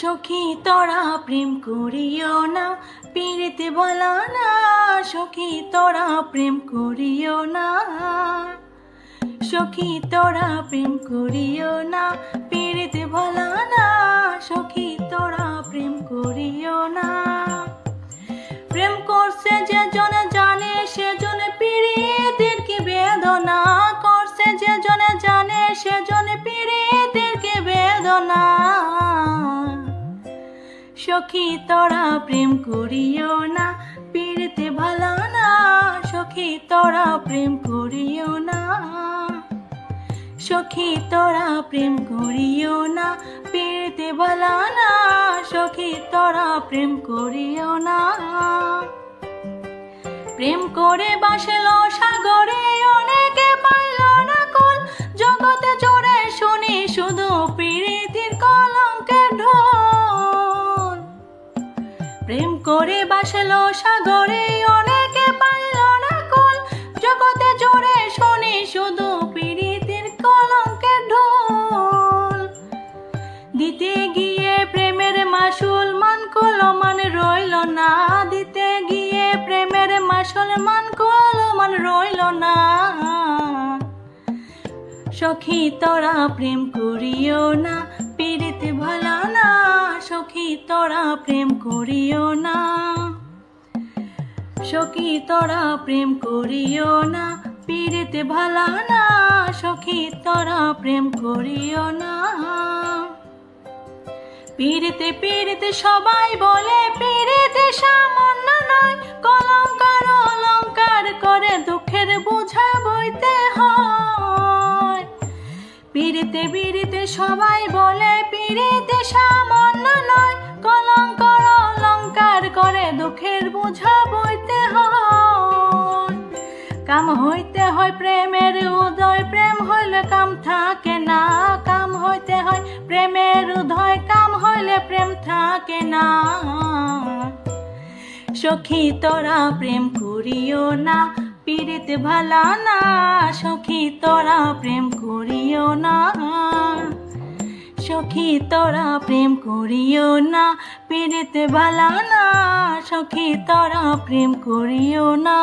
সখী তোরা প্রেম করিও না, পীড়িতে বলা না, সখী তোরা প্রেম করিও না। সখী তোরা প্রেম করিও না, পীড়িতে বলা না, সখী তোরা প্রেম করিও না। প্রেম করছে যে জনে জানে সে জনে পীড়িতের কি বেদনা করছে যে জনে জানে সে সখী, তোরা প্রেম করিও না। পীড়িতে ভালো না, সখী, তোরা প্রেম করিও না। সখী, তোরা প্রেম করিও না। পীড়িতে ভালো না, সখী, তোরা প্রেম করিও না। প্রেম করে বাসল সাগরে অনেকে পাইল না কুল। জগতে জোরে শুনি শুধু পীড়িতির কলঙ্কের ঢোল। করে বাসল সাগরে, অনেকে পাইল না কুল। জগতে জোরে শুনি শুধু পীড়িতির কলঙ্কের ঢোল। দিতে গিয়ে প্রেমের মাসুল মান কলমান রইল না। দিতে গিয়ে প্রেমের মাসুল মান কলমান রইল না। সখী, তোরা প্রেম করিও না পীড়িত তোরা প্রেম করিও না। সখী তোরা প্রেম করিও না। পীড়িত ভালো না, সখী তোরা প্রেম করিও না। পীড়িতে পীড়িতে সবাই বলে পীড়িতে সামান্য নয়। কলঙ্কার, অলঙ্কার করে দুঃখের বোঝা বইতে হয়। পীড়িতে পীড়িতে সবাই বলে পীড়িতে সামান্য দুঃখের বোঝা বইতে হয়। কাম হইতে হয় প্রেমের উদয়, প্রেম হইলে কাম থাকে না। কাম হইতে হয় প্রেমের উদয়, কাম হইলে প্রেম থাকে না। সখী তোরা প্রেম করিও না, পীড়িত ভালা না। সখী তোরা প্রেম করিও না, সখী তোরা প্রেম করিও না, পীড়িত ভালা না। সখী তারা প্রেম করিও না।